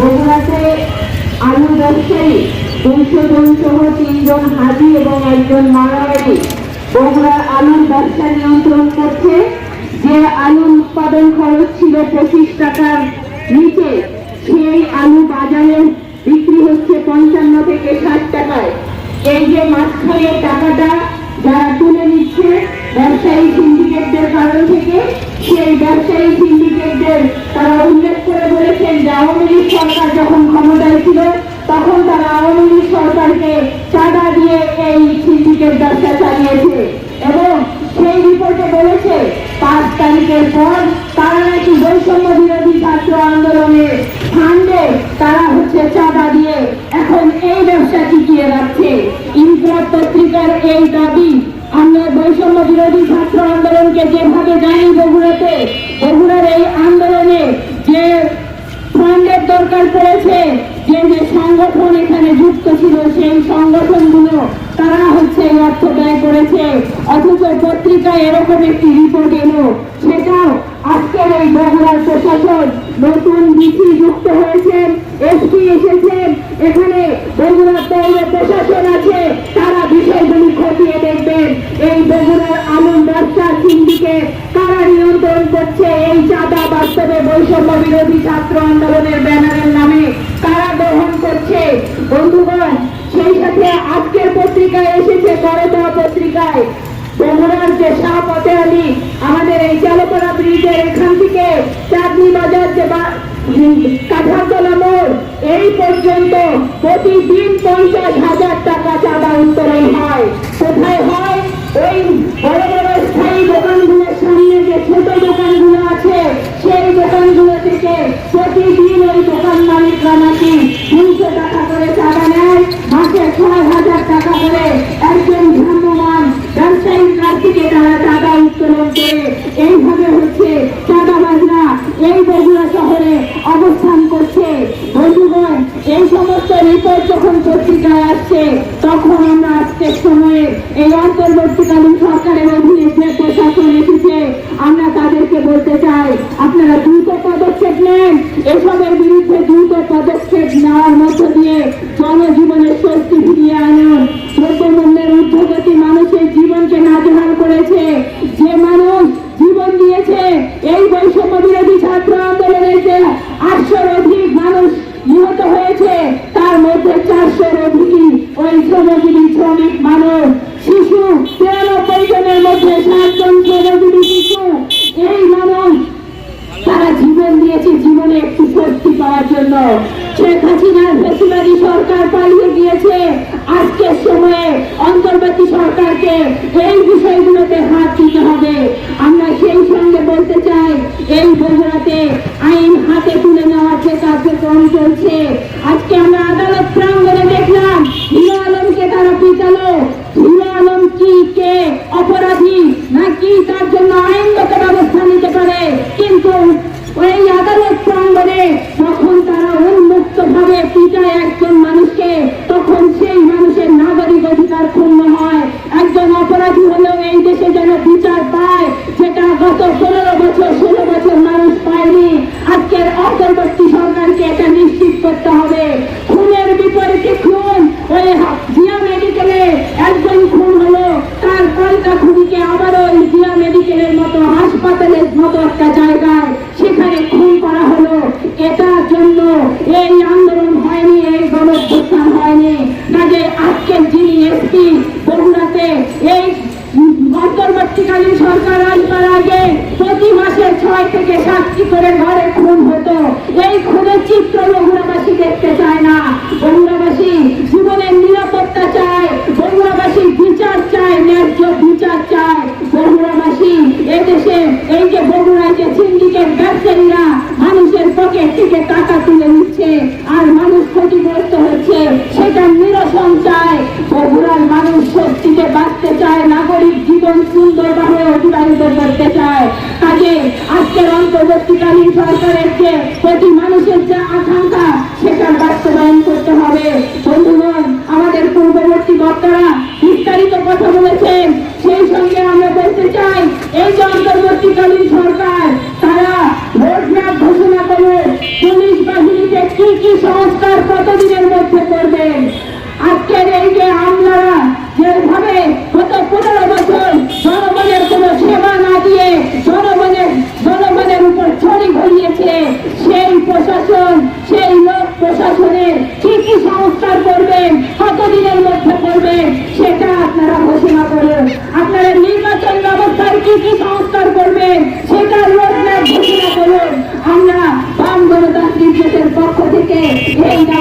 বগুড়াতে আলু ব্যবসায়ী দুইশো জন সহ তিনজন হাজি এবং একজন মারাবাড়ি বগুড়ার আলুর ব্যবসা নিয়ন্ত্রণ করছে। যে আলুর উৎপাদন খরচ ছিল পঁচিশ টাকার নিচে, সেই আলু বাজারে বিক্রি হচ্ছে পঞ্চান্ন থেকে ষাট টাকায়। এই যে মাঝখানের টাকাটা যারা তুলে নিচ্ছে, ব্যবসায়ী সিন্ডিকেটদের কারণ থেকে সেই ব্যবসায়ী সিন্ডিকেটদের তারা উল্লেখ করে বলেছেন যে আওয়ামী লীগ সরকার যখন ক্ষমতায় ছিল, তখন তারা আওয়ামী লীগ সরকারকে চাঁদা দিয়ে এই সিন্ডিকেট ব্যবসা চালিয়েছে এবং সেই রিপোর্টে বলেছে, পাঁচ তারিখের পর তারা নাকি বৈষম্য বিরোধী ছাত্র আন্দোলনের ফান্ডে তারা হচ্ছে চাঁদা দিয়ে এখন এই ব্যবসা টিকিয়ে রাখছে। ইনকলাব পত্রিকার এই দাবি আমরা বৈষম্য বিরোধী ছাত্র আন্দোলনকে যেভাবে জানি বগুড়াতে, বগুড়ার এই আন্দোলনে যে ফান্ডের দরকার পড়েছে, যে যে সংগঠন এখানে যুক্ত ছিল, সেই সংগঠনগুলো তারা হচ্ছে এই অর্থ ব্যয় করেছে। অথচ পত্রিকায় এরকম একটি রিপোর্ট এলো, সেটাও আজকের এই বগুড়ার প্রশাসন নতুন ডিসি যুক্ত হয়েছেন, এসপি এসেছেন, এখানে বগুড়ার পৌর প্রশাসন আছে এই বগুড়ার আলুর ব্যবসা সিন্ডিকেট কারা নিয়ন্ত্রণ করছে। এই চাঁদা বাস্তবে বৈষম্য বিরোধী ছাত্র আন্দোলনের ব্যানারের নামে কারা গ্রহণ করছে? বন্ধুগণ, সেই সাথে আজকের পত্রিকায় এসেছে করতোয়া পত্রিকায়। বগুড়ার যে শাহ ফতে আলী আমাদের এই চালকরা ব্রিজের এখান থেকে চাঁদনি বাজার যে কাঠারতলা মোড়, এই পর্যন্ত প্রতিদিন পঞ্চাশ হাজার টাকা চাঁদা উত্তোলন হয় কোথায় হয় ওই বড় বড় স্থায়ী দোকানগুলোর সামনে যে ছোট দোকানগুলো আছে সেই দোকানগুলো থেকে প্রতিদিন ওই দোকান মালিকরা নাকি দুশো টাকা করে চাঁদা নেয় মাসে ছয় হাজার টাকা করে একজন ভ্রাম্যমান ব্যবসায়িক কাছ থেকে তারা চাঁদা উত্তোলন করে এইভাবে হচ্ছে চাঁদাবাজরা এই বগুড়া শহরে অবস্থান করছে বন্ধুগণ এই সমস্ত রিপোর্ট যখন পত্রিকায় আসছে তখন আমরা আজকের সময়ে এই অন্তর্বর্তীকালীন সরকারের অধীনে যে প্রশাসন এসেছে। আমরা তাদেরকে বলতে চাই, আপনারা দ্রুত পদক্ষেপ নেন। এসবের বিরুদ্ধে দ্রুত পদক্ষেপ নেওয়ার মধ্য দিয়ে জনজীবনের স্বস্তি ফিরিয়ে আনুন। দ্রব্যমূল্যের ঊর্ধ্বগতি মানুষের জীবনকে নাজেহাল করেছে। যে মানুষ জীবন দিয়েছে, এই বৈষম্য বিরোধী ছাত্র আন্দোলনের যে আটশোর অধিক মানুষ নিহত হয়েছে তার মধ্যে চারশোর অধিকই ওই শ্রমজীবী শ্রমিক মানুষ শিশু তিরানব্বই জনের মধ্যে সাতজন শ্রমজীবী শিশু এই মানুষ তারা জীবন দিয়েছে জীবনে একটু স্বস্তি পাওয়ার জন্য শেখ হাসিনার ফেসিবাদী সরকার পালিয়ে গিয়েছে। আজকের সময়ে অন্তর্বর্তী সরকারকে এই বিষয়গুলোতে হাত দিতে হবে। আমরা সেই সঙ্গে বলতে চাই, এই বগুড়াতে আইন হাতে তুলে নেওয়ার যে কার্যক্রম চলছে, আজকে আমরা আদালত প্রাঙ্গণে দেখলাম হিরো আলমকে তারা পিটালো হিরো আলম কি কে অপরাধী নাকি তার জন্য আইনগত ব্যবস্থা নিতে পারে কিন্তু ওই আদালত প্রাঙ্গণে যখন তারা উন্মুক্ত ভাবে পিটায় একজন মানুষকে তখন সেই মানুষের নাগরিক অধিকার ক্ষুণ্ণ হয়। একজন অপরাধী হলেও এই দেশে যেন বিচার পায়, যেটা গত পনেরো বছর, ষোলো বছর মানুষ পায়নি। আজকের অন্তর্বর্তী সরকারকে এটা নিশ্চিত করতে হবে। খুনের বিপরীতে খুন, ওই জিয়া মেডিকেলে একজন খুন হলো, তার কলকা খুনিকে আবারও জিয়া মেডিকেলের মতো, হাসপাতালের মতো একটা জায়গায় সেখানে খুন করা হলো। এটার জন্য এই আন্দোলন হয়নি, এই গণঅভ্যুত্থান হয়নি। কাজে আজকের এসপি বগুড়াতে এই অন্তর্বর্তীকালীন সরকার আসবার আগে প্রতি মাসে ছয় থেকে সাতটি করে ঘরে খুন হতো। এই খুনের চিত্র বগুড়াবাসী দেখতে চায় না। বগুড়াবাসী জীবনের নিরাপত্তা চায়, বগুড়াবাসী বিচার চায়, ন্যায্য বিচার চায়। বগুড়াবাসী এদেশে, এই যে বগুড়ায় যে সিন্ডিকেট ব্যবসায়ীরা মানুষের পকেট থেকে টাকা তুলে নিচ্ছে, আর মানুষ ক্ষতিগ্রস্ত হচ্ছে, সেটা নিরসন চায়। মানুষ স্বস্তিতে বাঁচতে চায়, নাগরিক জীবন সুন্দরভাবে অতিবাহিত করতে চায়। কাজে আজকের অন্তর্বর্তীকালীন সরকারের যে প্রতি মানুষের যে আকাঙ্ক্ষা, সেটার বাস্তবায়ন করতে হবে। বন্ধুগণ, আমাদের পূর্ববর্তী বক্তারা বিস্তারিত কথা বলেছেন। সেই সঙ্গে আমরা বলতে চাই, এই যে অন্তর্বর্তীকালীন সরকার, তারা রোডম্যাপ ঘোষণা করে পুলিশ বাহিনীতে কি কি সংস্কার today.